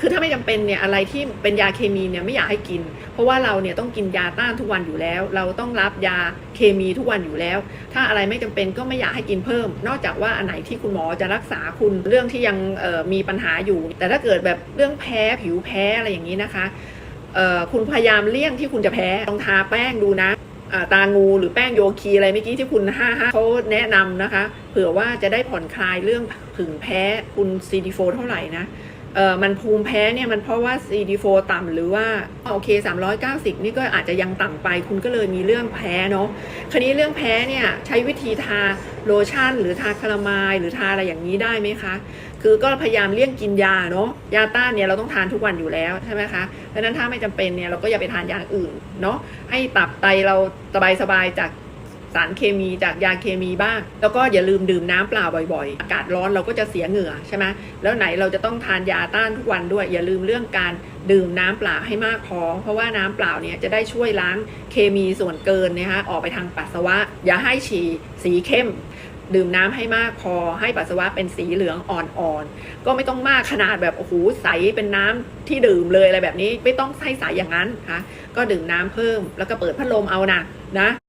คือถ้าไม่จำเป็นเนี่ยอะไรที่เป็นยาเคมีเนี่ยไม่อยากให้กิน เพราะว่าเราเนี่ยต้องกินยาต้านทุกวันอยู่แล้ว เราต้องรับยาเคมีทุกวันอยู่แล้ว ถ้าอะไรไม่จำเป็นก็ไม่อยากให้กินเพิ่ม นอกจากว่าอันไหนที่คุณหมอจะรักษาคุณเรื่องที่ยังมีปัญหาอยู่ แต่ถ้าเกิดแบบเรื่องแพ้ผิวแพ้อะไรอย่างนี้นะคะคุณพยายามเลี่ยงที่คุณจะแพ้ต้องทาแป้งดูนะตางูหรือแป้งโยคีอะไรเมื่อกี้ที่คุณห้าห้าเขาแนะนำนะคะ เผื่อว่าจะได้ผ่อนคลายเรื่องผึ่งแพ้คุณ CD4 เท่าไหร่นะ เออมันภูมิแพ้เนี่ยมันเพราะว่า CD4 ต่ำหรือว่าโอเค 390 นี่ก็อาจจะยังต่ำไป คุณก็เลยมีเรื่องแพ้เนาะคราวนี้เรื่องแพ้เนี่ยใช้วิธีทาโลชั่น หรือทาคารามายหรือทาอะไรอย่างนี้ได้ไหมคะ คือก็พยายามเลี่ยงกินยาเนาะยาต้านเนี่ยเราต้องทานทุกวันอยู่แล้วใช่ไหมคะเพราะฉะนั้นถ้าไม่จำเป็นเนี่ยเราก็อย่าไปทานยาอื่นเนาะให้ตับไตเราสบายๆจาก สารเคมีจากยาเคมีบ้าง แล้วก็อย่าลืมดื่มน้ำเปล่าบ่อยๆ อากาศร้อนเราก็จะเสียเหงื่อใช่ไหมแล้วไหนเราจะต้องทานยาต้านทุกวันด้วย อย่าลืมเรื่องการดื่มน้ำเปล่าให้มากพอ เพราะว่าน้ำเปล่าเนี่ยจะได้ช่วยล้างเคมีส่วนเกินนะคะออกไปทางปัสสาวะ อย่าให้ฉี่สีเข้มดื่มน้ำให้มากพอให้ปัสสาวะเป็นสีเหลืองอ่อนๆ ก็ไม่ต้องมากขนาดแบบโอ้โหใสเป็นน้ำที่ดื่มเลยอะไรแบบนี้ไม่ต้องใส่ใสอย่างนั้นค่ะก็ดื่มน้ำเพิ่มแล้วก็เปิดพัดลมเอานะนะ